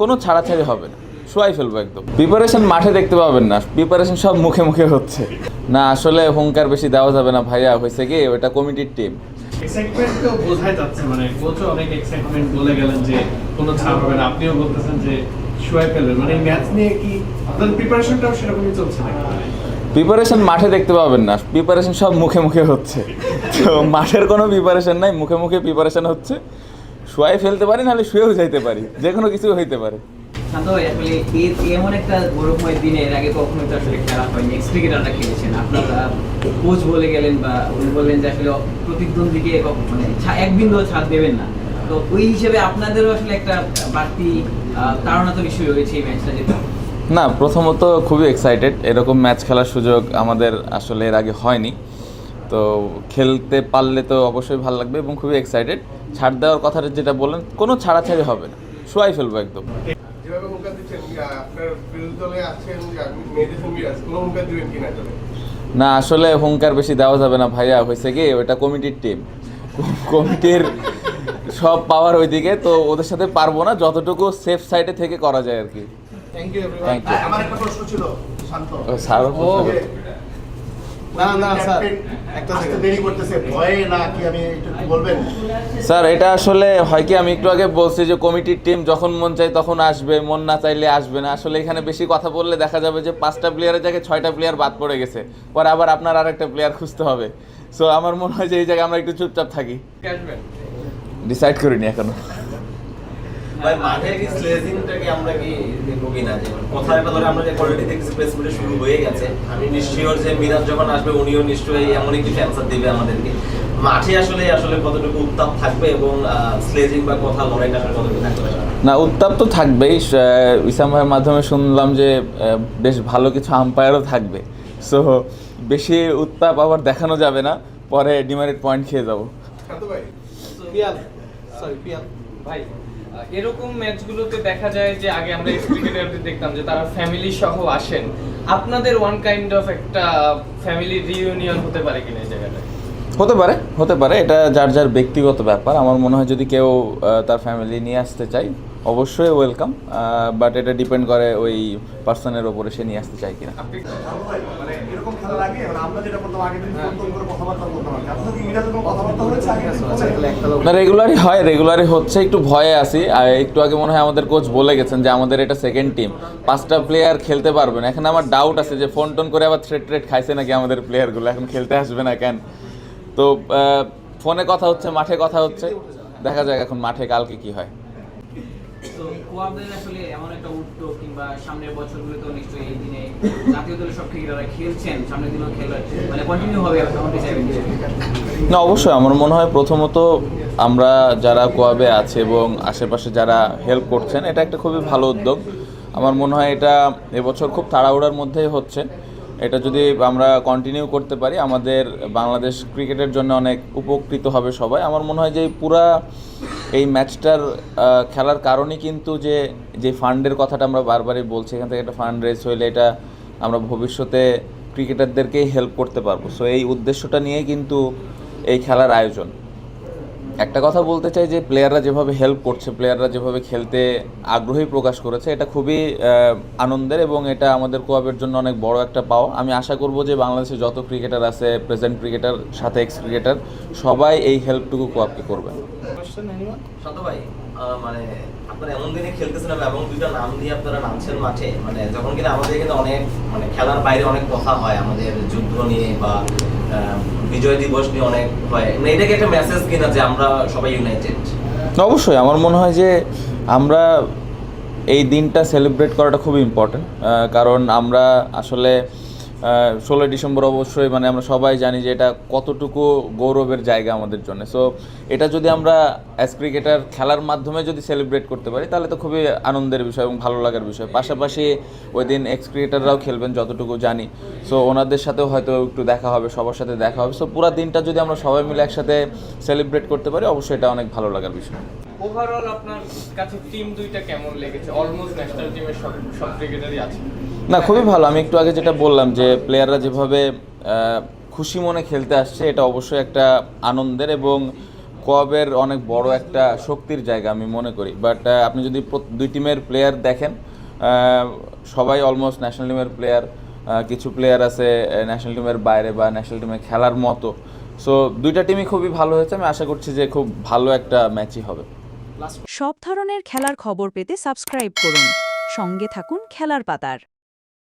কোনো ছাড়াছাড়ি হবে না। শোয়াই ফেলব একদম। প্রিপারেশন মাঠে দেখতে পাবেন না। প্রিপারেশন সব মুখে মুখে হচ্ছে। না আসলে হুঙ্কার বেশি দেওয়া যাবে না ভাইয়া হয়েছে কি? ওটা কমিটির টিম এক্সাইটমেন্ট তো বোঝাই যাচ্ছে মানে কোচও অনেক এক্সাইটমেন্ট বলে গেলেন যে কোনো ছাড় হবে না। আপনিও বলতেছেন যে শুয়ে ফেলবেন। মানে ম্যাচ নিয়ে কি আপনাদের প্রিপারেশনটাও সেরকমই চলছে নাকি? প্রিপারেশন মাঠে দেখতে পাবেন না। প্রিপারেশন সব মুখে মুখে হচ্ছে। তো মাঠের কোনো প্রিপারেশন নাই মুখে মুখে প্রিপারেশন হচ্ছে। শুয়াই ফেলতে পারি নাহলে শুয়েও যাইতে পারি। যে কোনো কিছু হইতে পারে। এমন একটা গৌরবময় দিনে এর আগে কখনো তো আসলে খেলা হয়নি। এক্স ক্রিকেটাররা খেলেছেন আপনার কোচ বলে গেলেন বা উনি বললেন যে আসলে প্রতিদ্বন্দ্বীকে মানে ছা- এক বিন্দু ছাড় দেবেন না। তো ওই হিসেবে আপনাদেরও আসলে একটা বাড়তি তাড়না তো নিশ্চয়ই রয়েছে এই ম্যাচটা যেটা না প্রথমত খুবই এক্সাইটেড এরকম ম্যাচ খেলার সুযোগ আমাদের আসলে এর আগে হয়নি। তো খেলতে পারলে তো অবশ্যই ভালো লাগবে এবং খুবই এক্সাইটেড ছাড় দেওয়ার কথাটা যেটা বললেন কোনো ছাড়াছাড়ি হবে না। শোয়াই ফেলব একদম। না আসলে হুঙ্কার বেশি দেওয়া যাবে না ভাইয়া হয়েছে কি ওটা কমিটির টিম কমিটির সব পাওয়ার ওইদিকে তো ওদের সাথে পারব না যতটুকু সেফ সাইডে থেকে করা যায় আর কি। Thank you. আমার একটা প্রশ্ন ছিল শান্ত ও, স্যারও প্রশ্ন করছে। না না স্যার একটা সেকেন্ড দেরি করতেছে ভয়ে না কি আমি একটু একটু বলবেন? স্যার এটা আসলে হয় কি আমি একটু আগে বলছি যে কমিটির টিম যখন মন চাই তখন আসবে মন না চাইলে আসবে না। আসলে এখানে বেশি কথা বললে দেখা যাবে যে পাঁচটা প্লেয়ারের জায়গায় ছয়টা প্লেয়ার বাদ পড়ে গেছে। পরে আবার আপনার আর একটা প্লেয়ার খুঁজতে হবে। সো আমার মনে হয় যে এই জায়গায় আমরা একটু চুপচাপ থাকি। ডিসাইড করিনি এখনও। ভাই মাঠে কি স্লেজিংটাকে আমরা কি দেখব কিনা? যে কোথায় একটা ধরে আমরা যে কোয়ালিটি দেখছি প্রেস মিটে শুরু হয়ে গেছে। আমি নিশ্চয় যে মিরাজ যখন আসবে উনিও নিশ্চয়ই এমন একটি অ্যান্সার দেবে আমাদেরকে। মাঠে আসলে আসলে কতটুকু উত্তাপ থাকবে এবং স্লেজিং বা কথা লড়াইটা আসলে কতটুকু থাকবে না উত্তাপ তো থাকবেই। ইসাম ভাইয়ের মাধ্যমে শুনলাম যে বেশ ভালো কিছু আম্পায়ারও থাকবে। সো বেশি উত্তাপ আবার দেখানো যাবে না। পরে ডিমারিট পয়েন্ট খেয়ে যাব। ভাই এরকম ম্যাচগুলোতে দেখা যায় যে আগে আমরা ক্রিকেটারদের দেখতাম যে তারা ফ্যামিলি সহ আসেন। আপনাদের ওয়ান কাইন্ড অফ একটা ফ্যামিলি রিইউনিয়ন হতে পারে কিনা এই জায়গাটায়? হতে পারে হতে পারে। এটা যার যার ব্যক্তিগত ব্যাপার। আমার মনে হয় যদি কেউ তার ফ্যামিলি নিয়ে আসতে চাই অবশ্যই ওয়েলকাম বাট এটা ডিপেন্ড করে ওই পার্সনের ওপরে সে নিয়ে আসতে চায় কিনা। মানে এরকম খেলা লাগে? মানে ফোনে? না রেগুলারই হয় রেগুলারই হচ্ছে একটু ভয়ে আছি। আর একটু আগে মনে হয় আমাদের কোচ বলে গেছেন যে আমাদের এটা সেকেন্ড টিম পাঁচটা প্লেয়ার খেলতে পারবে না। এখন আমার ডাউট আছে যে ফোন টোন করে আবার থ্রেড ট্রেড খাইছে নাকি আমাদের প্লেয়ারগুলো এখন খেলতে আসবে না কেন? তো ফোনে কথা হচ্ছে মাঠে কথা হচ্ছে। দেখা যাক এখন মাঠে কালকে কি হয়। তো কোয়াবদের আসলে এমন একটা উদ্যোগ কিংবা সামনের বছরগুলো তো নিশ্চয়ই এই দিনে জাতীয় দলের সব ক্রিকেটাররা খেলছেন, সামনের মানে কন্টিনিউ হবে চাইবেন না, অবশ্যই। আমার মনে হয় প্রথমত আমরা যারা কোয়াবে আছে এবং আশেপাশে যারা হেল্প করছেন, এটা একটা খুবই ভালো উদ্যোগ। আমার মনে হয় এটা এবছর খুব তাড়াহুড়ার মধ্যেই হচ্ছে। এটা যদি আমরা কন্টিনিউ করতে পারি, আমাদের বাংলাদেশ ক্রিকেটের জন্য অনেক উপকৃত হবে সবাই। আমার মনে হয় যে পুরা এই ম্যাচটার খেলার কারণে কিন্তু যে যে ফান্ডের কথাটা আমরা বারবারই বলছি, এখান থেকে একটা ফান্ড রেজ হইলে এটা আমরা ভবিষ্যতে ক্রিকেটারদেরকেই হেল্প করতে পারব। সো এই উদ্দেশ্যটা নিয়েই কিন্তু এই খেলার আয়োজন। একটা কথা বলতে চাই যে প্লেয়াররা যেভাবে হেল্প করছে প্লেয়াররা যেভাবে খেলতে আগ্রহী প্রকাশ করেছে, এটা খুবই আনন্দের এবং এটা আমাদের কোয়াবের জন্য অনেক বড় একটা পাওয়া। আমি আশা করব যে, বাংলাদেশে যত ক্রিকেটার আছে প্রেজেন্ট ক্রিকেটার সাথে এক্স ক্রিকেটার সবাই এই হেল্পটুকু কোয়াবকে করবেন শান্ত ভাই মানে আপনারা এমন দিনে খেলতেছেন এবং দুইটা নাম দিয়ে আপনারা নামছেন মাঠে মানে যখন কিনা আমাদের কিন্তু অনেক মানে খেলার বাইরে অনেক কথা হয় আমাদের যুদ্ধ নিয়ে বা বিজয় দিবস নিয়ে অনেক হয়। মানে এটাকে একটা মেসেজ কিনা যে আমরা সবাই ইউনাইটেড অবশ্যই আমার মনে হয় যে আমরা এই দিনটা সেলিব্রেট করাটা খুব ইম্পর্ট্যান্ট কারণ আমরা আসলে ষোলোই ডিসেম্বর অবশ্যই মানে আমরা সবাই জানি যে এটা কতটুকু গৌরবের জায়গা আমাদের জন্য। সো এটা যদি আমরা অ্যাজ ক্রিকেটার খেলার মাধ্যমে যদি সেলিব্রেট করতে পারি, তাহলে তো খুবই আনন্দের বিষয় এবং ভালো লাগার বিষয়। পাশাপাশি ওই দিন এক্স ক্রিকেটাররাও খেলবেন, যতটুকু জানি। সো ওনাদের সাথেও হয়তো একটু দেখা হবে, সবার সাথে দেখা হবে। সো পুরো দিনটা যদি আমরা সবাই মিলে একসাথে সেলিব্রেট করতে পারি, অবশ্যই এটা অনেক ভালো লাগার বিষয়। ওভারঅল আপনার কাছে টিম দুইটা কেমন লেগেছে? অলমোস্ট ন্যাশনাল টিমের সব সব ক্রিকেটারই আছে। না, খুবই ভালো। আমি একটু আগে যেটা বললাম যে প্লেয়াররা যেভাবে খুশি মনে খেলতে আসছে, এটা অবশ্যই একটা আনন্দের এবং কবের অনেক বড় একটা শক্তির জায়গা আমি মনে করি। বাট আপনি যদি দুই টিমের প্লেয়ার দেখেন সবাই অলমোস্ট ন্যাশনাল টিমের প্লেয়ার কিছু প্লেয়ার আছে ন্যাশনাল টিমের বাইরে বা ন্যাশনাল টিমে খেলার মতো। সো দুইটা টিমই খুবই ভালো হয়েছে। আমি আশা করছি যে, খুব ভালো একটা ম্যাচই হবে। সব ধরনের খেলার খবর পেতে সাবস্ক্রাইব করুন। সঙ্গে থাকুন খেলার পাতার।